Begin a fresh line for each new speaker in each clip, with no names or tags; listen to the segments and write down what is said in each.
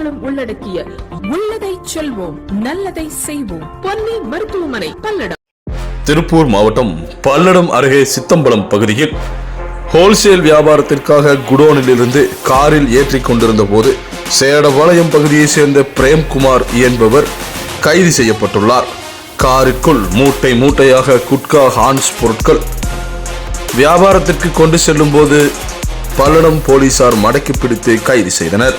விஷயங்களும் உள்ளடக்கிய உள்ளதை செல்வோம் நல்லதை செய்வோம். பொன்னி மருத்துவமனை பல்லடம்.
திருப்பூர் மாவட்டம் பல்லடம் அருகே சித்தம்பலம் பகுதியில் ஹோல்சேல் வியாபாரத்திற்காக குடோனில் இருந்து காரில் ஏற்றி கொண்டிருந்த போது சேடபாளையம் பகுதியைச் சேர்ந்த பிரேம்குமார் என்பவர் கைது செய்யப்பட்டுள்ளார். காருக்குள் மூட்டை மூட்டையாக குட்கா ஹான்ஸ் பொருட்கள் வியாபாரத்திற்கு கொண்டு செல்லும் போது பல்லடம் போலீசார் மடக்கி பிடித்து கைது செய்தனர்.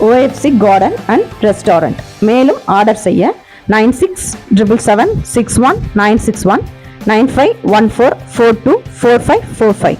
ஓஎஃப்சி கார்டன் அண்ட் ரெஸ்டாரண்ட் மேலும் ஆர்டர் செய்ய nine six triple seven six one nine six one nine five one four four two four five four five